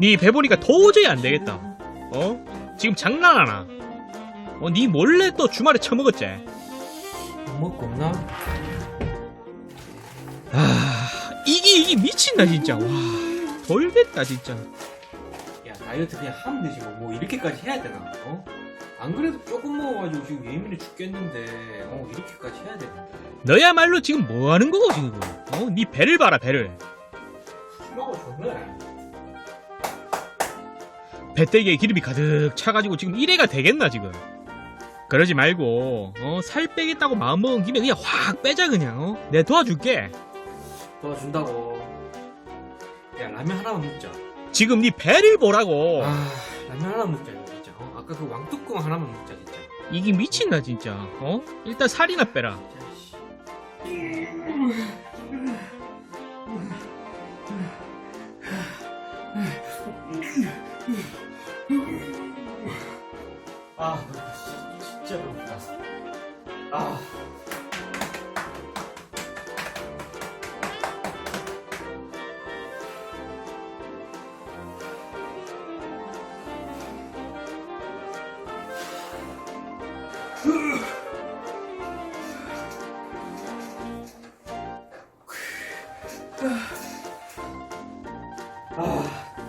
니 배 보니까 도저히 안 되겠다. 어? 지금 장난하나? 어, 니 몰래 또 주말에 처먹었지? 먹고 없나? 아, 이게, 이게 미친다, 진짜. 와, 돌겠다, 진짜. 야 다이어트 그냥 하면 되지 뭐, 뭐 이렇게까지 해야 되나? 어? 안 그래도 조금 먹어가지고 지금 예민해 죽겠는데 어 이렇게까지 해야 되는데 너야말로 지금 뭐 하는 거고, 지금? 어? 니 배를 봐라, 배를. 먹어 좋네 배때기에 기름이 가득 차가지고 지금 이래가 되겠나, 지금? 그러지 말고, 어, 살 빼겠다고 마음먹은 김에 그냥 확 빼자, 그냥, 어? 내 도와줄게. 도와준다고 야 라면 하나만 먹자 지금 니 배를 보라고. 아 라면 하나만 먹자 이거 진짜 어? 아까 그 왕뚜껑 하나만 먹자 진짜 이게 미친다, 진짜. 어? 일단 살이나 빼라. 진짜, 씨. 아. 진짜 배고프다. 아. 아.